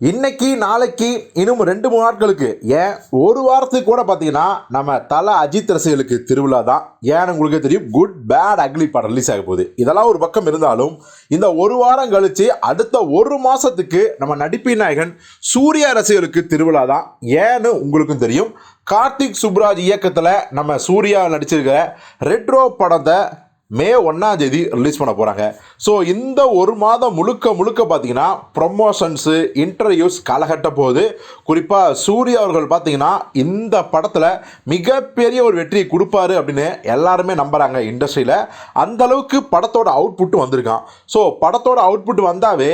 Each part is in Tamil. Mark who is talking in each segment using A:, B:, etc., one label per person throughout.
A: இன்னைக்கு நாளைக்கு இன்னும் ரெண்டு மூணு நாட்களுக்கு. ஏன்? ஒரு வாரத்துக்கு கூட பார்த்தீங்கன்னா நம்ம தலை அஜித் ரசிகர்களுக்கு திருவிழா தான். ஏன்னு உங்களுக்கே தெரியும் குட் பேட் அக்லி படம் ரிலீஸ் ஆக போகுது. இதெல்லாம் ஒரு பக்கம் இருந்தாலும் இந்த ஒரு வாரம் கழித்து அடுத்த ஒரு மாதத்துக்கு நம்ம நடிப்பின் நாயகன் சூர்யா ரசிகர்களுக்கு திருவிழா தான். ஏன்னு உங்களுக்கும் தெரியும் கார்த்திக் சுப்ராஜ் இயக்கத்தில் நம்ம சூர்யா நடிச்சிருக்கிற ரெட்ரோ படத்தை மே ஒன்றாம் தேதி ரிலீஸ் பண்ண போகிறாங்க ஸோ இந்த ஒரு மாதம் முழுக்க முழுக்க பார்த்தீங்கன்னா ப்ரொமோஷன்ஸு இன்டர்வியூஸ் களைகட்ட போகுது. குறிப்பாக சூர்யா அவர்கள் பார்த்தீங்கன்னா இந்த படத்தில் மிகப்பெரிய ஒரு வெற்றியை கொடுப்பாரு அப்படின்னு எல்லாருமே நம்புகிறாங்க இண்டஸ்ட்ரியில் அந்த அளவுக்கு படத்தோட அவுட்புட்டு வந்திருக்கான். ஸோ படத்தோட அவுட்புட் வந்தாவே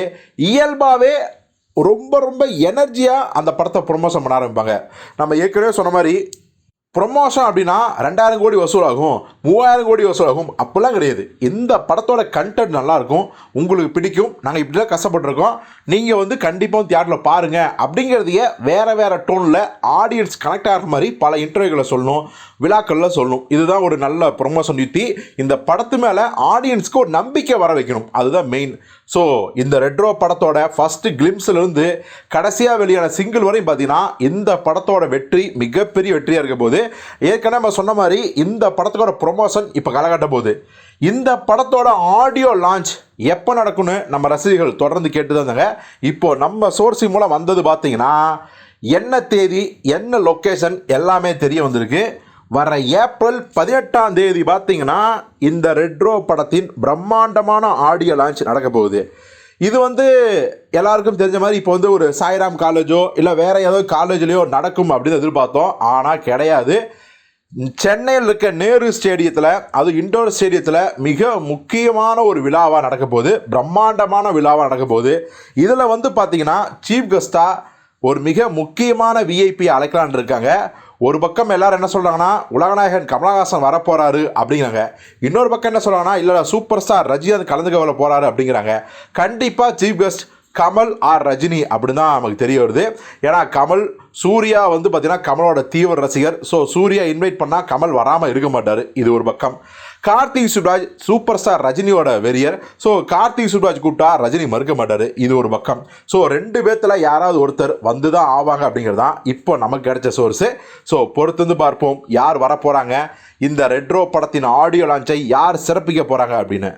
A: இயல்பாகவே ரொம்ப ரொம்ப எனர்ஜியாக அந்த படத்தை ப்ரொமோஷன் பண்ண ஆரம்பிப்பாங்க. நம்ம ஏற்கனவே சொன்ன மாதிரி ப்ரொமோஷன் அப்படின்னா ரெண்டாயிரம் கோடி வசூலாகும் மூவாயிரம் கோடி வசூலாகும் அப்படிலாம் கிடையாது. இந்த படத்தோட கண்டென்ட் நல்லாயிருக்கும் உங்களுக்கு பிடிக்கும் நாங்கள் இப்படிலாம் கஷ்டப்பட்டிருக்கோம். நீங்கள் வந்து கண்டிப்பாக தியேட்டரில் பாருங்கள் அப்படிங்கிறதையே வேறு வேறு டோனில் ஆடியன்ஸ் கனெக்ட் ஆகிற மாதிரி பல இன்டர்வியூகளை சொல்லணும் விழாக்களில் சொல்லணும். இதுதான் ஒரு நல்ல ப்ரொமோஷன் யுத்தி. இந்த படத்து மேலே ஆடியன்ஸ்க்கு ஒரு நம்பிக்கை வர வைக்கணும். அதுதான் மெயின் ஸோ இந்த ரெட்ரோ படத்தோட ஃபஸ்ட்டு கிளிம்ஸ்லேருந்து கடைசியாக வெளியான சிங்கிள் வரையும் பார்த்தீங்கன்னா இந்த படத்தோட வெற்றி மிகப்பெரிய வெற்றியாக இருக்க போது ஏற்கனவே நம்ம சொன்ன மாதிரி இந்த படத்தோட ப்ரொமோஷன் இப்போ காலகட்ட போகுது இந்த படத்தோட ஆடியோ லான்ச் எப்போ நடக்கும்னு நம்ம ரசிகர்கள் தொடர்ந்து கேட்டு தான் இருந்தாங்க நம்ம சோர்ஸிங் மூலம் வந்தது பார்த்தீங்கன்னா என்ன தேதி என்ன லொக்கேஷன் எல்லாமே தெரிய வந்திருக்கு. வர ஏப்ரல் பதினெட்டாம் தேதி பார்த்தீங்கன்னா இந்த ரெட்ரோ படத்தின் பிரம்மாண்டமான ஆடியோ லான்ச் நடக்க போகுது. இது வந்து எல்லாருக்கும் தெரிஞ்ச மாதிரி இப்போ வந்து ஒரு சாய்ராம் காலேஜோ இல்லை வேற ஏதோ காலேஜ்லேயோ நடக்கும் அப்படின்னு எதிர்பார்த்தோம். ஆனால் கிடையாது. சென்னையில் இருக்க நேரு ஸ்டேடியத்தில் அது இண்டோர் ஸ்டேடியத்தில் மிக முக்கியமான ஒரு விழாவாக நடக்க போகுது. பிரம்மாண்டமான விழாவாக நடக்க போகுது. இதில் வந்து பார்த்தீங்கன்னா சீஃப் கெஸ்ட்டாக ஒரு மிக முக்கியமான விஐபி அழைக்கலான் இருக்காங்க. ஒரு பக்கம் எல்லாரும் என்ன சொல்கிறாங்கன்னா உலகநாயகன் கமலஹாசன் வரப்போகிறாரு அப்படிங்கிறாங்க. இன்னொரு பக்கம் என்ன சொல்கிறாங்கன்னா இல்லை சூப்பர் ஸ்டார் ரஜினிகாந்த் கலந்துக்க வர போகிறாரு அப்படிங்கிறாங்க. கண்டிப்பாக chief guest Kamal or Rajini அப்படின்னு தான் நமக்கு தெரிய வருது. ஏன்னா கமல் சூர்யா வந்து பார்த்திங்கன்னா கமலோட தீவிர ரசிகர். ஸோ சூர்யா இன்வைட் பண்ணால் கமல் வராமல் இருக்க மாட்டார். இது ஒரு பக்கம். கார்த்திக் சுப்ராஜ் சூப்பர் ஸ்டார் ரஜினியோட வெறியர். ஸோ கார்த்திக் சுப்ராஜ் கூப்பிட்டா ரஜினி மறுக்க மாட்டார். இது ஒரு பக்கம். ஸோ ரெண்டு பேர்த்தில் யாராவது ஒருத்தர் வந்து தான் ஆவாங்க அப்படிங்கிறது தான் இப்போ நமக்கு கிடைச்ச சோர்ஸு ஸோ பொறுத்திருந்து பார்ப்போம். யார் வரப்போகிறாங்க இந்த ரெட்ரோ படத்தின் ஆடியோ லான்ச்சை யார் சிறப்பிக்க போகிறாங்க அப்படின்னு.